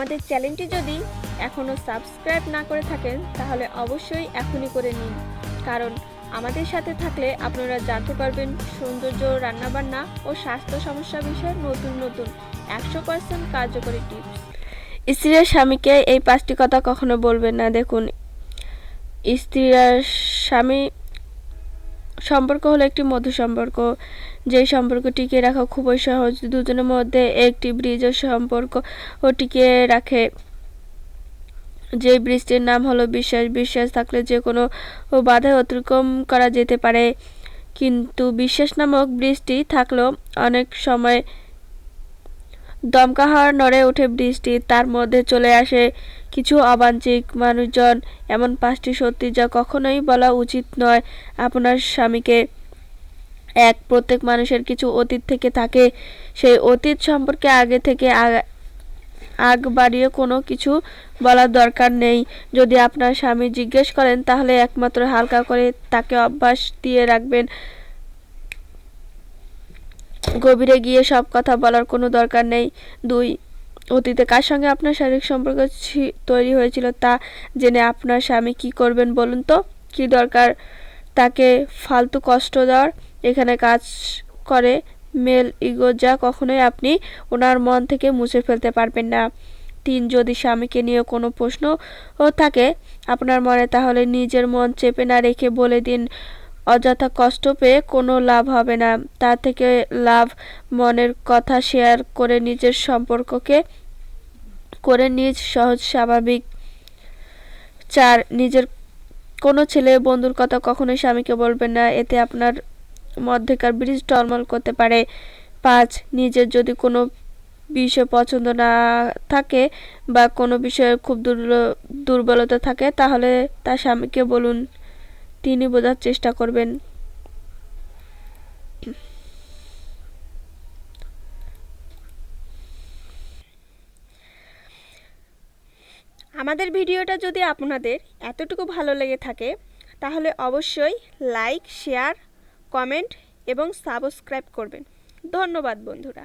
আমাদের চ্যানেলটি যদি এখনও সাবস্ক্রাইব না করে থাকেন, তাহলে অবশ্যই এখনই করে নিন। কারণ আমাদের সাথে থাকলে আপনারা জানতে পারবেন সৌন্দর্য, রান্নাবান্না ও স্বাস্থ্য সমস্যা বিষয়ে নতুন নতুন একশো পার্সেন্ট কার্যকরী টিপস। স্ত্রীর স্বামীকে এই পাঁচটি কথা কখনো বলবেন না। দেখুন স্ত্রী আর স্বামী সম্পর্ক হলো একটি মধু সম্পর্ক। যেই সম্পর্ক টিকিয়ে রাখা খুবই সহজ, দুজনের মধ্যে একটি ব্রিজের সম্পর্ক ও টিকিয়ে রাখে। যে ব্রিজটির নাম হলো বিশ্বাস বিশ্বাস থাকলে যে কোনো বাধা অতিক্রম করা যেতে পারে। কিন্তু বিশ্বাস নামক ব্রিজটি থাকলেও অনেক সময় দমকা হাওয়ার নড়ে ওঠে বৃষ্টি। তার মধ্যে চলে আসে কিছু অবাঞ্ছিক মানুষজন। এমন পাঁচটি সত্যি যা কখনোই বলা উচিত নয়। আপনার স্বামীকে এক প্রত্যেক মানুষের কিছু অতীত থেকে থাকে। সেই অতীত সম্পর্কে আগে থেকে আগ বাড়িয়ে কোনো কিছু বলার দরকার নেই। যদি আপনার স্বামী জিজ্ঞেস করেন, তাহলে একমাত্র হালকা করে তাকে অভ্যাস দিয়ে রাখবেন। গভীরে গিয়ে সব কথা বলার কোনো দরকার নেই। দুই, অতীতে কার সঙ্গে আপনার শারীরিক সম্পর্ক তৈরি হয়েছিল তা জেনে আপনার স্বামী কি করবেন বলুন তো? কি দরকার তাকে ফালতু কষ্ট দেওয়ার? এখানে কাজ করে মেল ইগো যা কখনোই আপনি ওনার মন থেকে মুছে ফেলতে পারবেন না। তিন, যদি স্বামীকে নিয়ে কোনো প্রশ্ন থাকে আপনার মনে তাহলে নিজের মন চেপে না রেখে বলে দিন। অযথা কষ্ট পেয়ে কোনো লাভ হবে না। তার থেকে লাভ মনের কথা শেয়ার করে নিজের সম্পর্ককে করে নিজ সহজ স্বাভাবিক। চার, নিজের কোনো ছেলে বন্ধুর কথা কখনোই স্বামীকে বলবেন না। এতে আপনার মধ্যেকার ব্রিজ টলমল করতে পারে। পাঁচ, নিজের যদি কোনো বিষয় পছন্দ না থাকে বা কোনো বিষয়ে খুব দুর্বলতা থাকে, তাহলে তার স্বামীকে বলুন। তিনি বোঝার চেষ্টা করবেন। আমাদের ভিডিওটা যদি আপনাদের এতটুকু ভালো লেগে থাকে, তাহলে অবশ্যই লাইক, শেয়ার, কমেন্ট এবং সাবস্ক্রাইব করবেন। ধন্যবাদ বন্ধুরা।